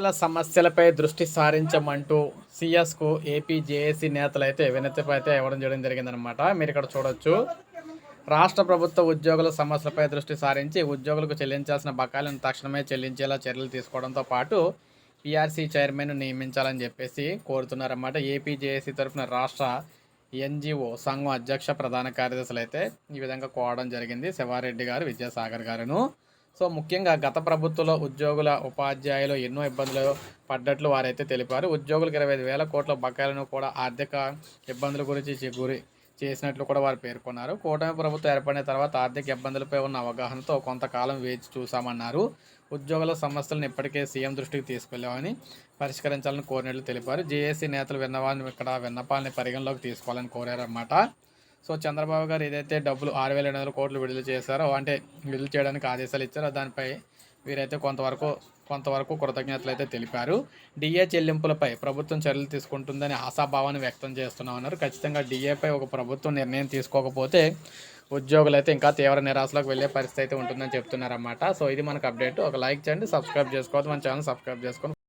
ఉద్యోగుల సమస్యలపై దృష్టి సారించమంటూ సిఎస్కు ఏపీ జేఏసీ నేతలు అయితే వినతిపై అయితే ఇవ్వడం చేయడం జరిగిందనమాట మీరు ఇక్కడ చూడొచ్చు. రాష్ట్ర ప్రభుత్వ ఉద్యోగుల సమస్యలపై దృష్టి సారించి ఉద్యోగులకు చెల్లించాల్సిన బకాయిలను తక్షణమే చెల్లించేలా చర్యలు తీసుకోవడంతో పాటు పీఆర్సీ చైర్మన్ నియమించాలని చెప్పేసి కోరుతున్నారన్నమాట. ఏపీ జేఏసీ తరఫున రాష్ట్ర ఎన్జిఓ సంఘం అధ్యక్ష ప్రధాన కార్యదర్శులు అయితే ఈ విధంగా కోవడం జరిగింది. శివారెడ్డి గారు విద్యాసాగర్ గారును. సో ముఖ్యంగా గత ప్రభుత్వంలో ఉద్యోగుల ఉపాధ్యాయులు ఎన్నో ఇబ్బందులు పడ్డట్లు వారైతే తెలిపారు. ఉద్యోగులకు ఇరవై ఐదు వేల కోట్ల బకాయిలను కూడా ఆర్థిక ఇబ్బందుల గురించి గురి చేసినట్లు కూడా వారు పేర్కొన్నారు. కూటమి ప్రభుత్వం ఏర్పడిన తర్వాత ఆర్థిక ఇబ్బందులపై ఉన్న అవగాహనతో కొంతకాలం వేచి చూశామన్నారు. ఉద్యోగుల సమస్యలను ఇప్పటికే సీఎం దృష్టికి తీసుకెళ్ళామని పరిష్కరించాలని కోరినట్లు తెలిపారు. జేఏసీ నేతలు విన్నవాళ్ళని ఇక్కడ విన్నపాలని పరిగణలోకి తీసుకోవాలని కోరారన్నమాట. సో చంద్రబాబు గారు ఏదైతే డబ్బులు ఆరు వేల ఎనిమిది వందల కోట్లు విడుదల చేశారో అంటే విడుదల చేయడానికి ఆదేశాలు ఇచ్చారో దానిపై వీరైతే కొంతవరకు కొంతవరకు కృతజ్ఞతలు అయితే తెలిపారు. డిఏ చెల్లింపులపై ప్రభుత్వం చర్యలు తీసుకుంటుందని ఆశాభావాన్ని వ్యక్తం చేస్తున్నామన్నారు. ఖచ్చితంగా డిఏపై ఒక ప్రభుత్వం నిర్ణయం తీసుకోకపోతే ఉద్యోగులు అయితే ఇంకా తీవ్ర నిరాశలోకి వెళ్ళే పరిస్థితి అయితే ఉంటుందని చెప్తున్నారన్నమాట. సో ఇది మనకు అప్డేట్. ఒక లైక్ చేయండి సబ్స్క్రైబ్ చేసుకోవద్దు మన ఛానల్ సబ్స్క్రైబ్ చేసుకొని